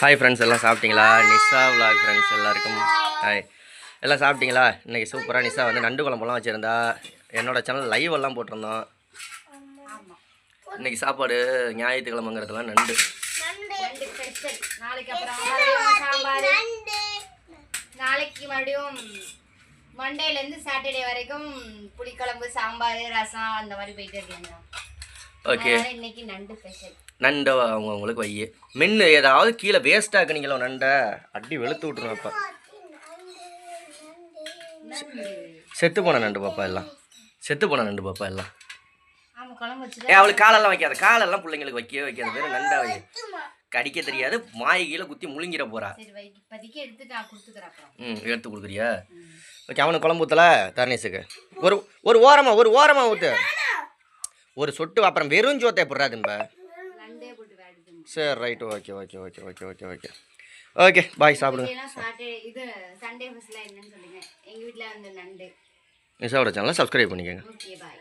Hi friends எல்லாம் சாப்பிட்டீங்களா? Nisha vlog friends எல்லாருக்கும் ஹாய் எல்லாம் சாப்பிட்டீங்களா? இன்றைக்கி சூப்பராக நிஷா வந்து நண்டு குழம்புலாம் வச்சுருந்தா. என்னோட சேனல் லைவ் எல்லாம் போட்டிருந்தோம். இன்றைக்கி சாப்பாடு ஞாயிற்றுக்கிழமைங்கிறதுலாம் நண்டு. நாளைக்கு மறுபடியும் மண்டேலேருந்து சாட்டர்டே வரைக்கும் புளிக்குழம்பு சாம்பார் ரசம் அந்த மாதிரி போயிட்டு இருக்கீங்க ஓகே. இன்னைக்கு நண்டு ஸ்பெஷல் நண்டை அவங்க உங்களுக்கு வை மின்னு ஏதாவது கீழே வேஸ்ட் ஆக்குனீங்களோ நண்டை? அடி வெளுத்து விட்ருவோம் இப்போ செத்து போன நண்டு பாப்பா எல்லாம். செத்து போன நண்டு பாப்பா எல்லாம். ஏ அவளுக்கு காலெல்லாம் வைக்காத. காலெல்லாம் பிள்ளைங்களுக்கு வைக்கவே வைக்காத. வேறு நண்டா வை. கடிக்க தெரியாது. மாய் கீழே குத்தி முழுங்கிற போறா. ம் எடுத்து கொடுக்குறியா? ஓகே அவனுக்கு குழம்பு ஊற்றல தர்ணேஷுக்கு ஒரு ஒரு ஓரமா ஒரு ஓரமா ஊற்று ஒரு சொட்டு அப்புறம் வெறும் போட்டு வேடுது சரி right okay okay okay okay okay okay okay bye சாப்பிடுங்க. இது சண்டே ஃபஸ்ட்டில் என்னன்னு சொல்லுங்க. எங்கள் வீட்டில் வந்து நண்டு நிஷாவோட சேனலை சப்ஸ்கிரைப் பண்ணிக்கோங்க. Okay bye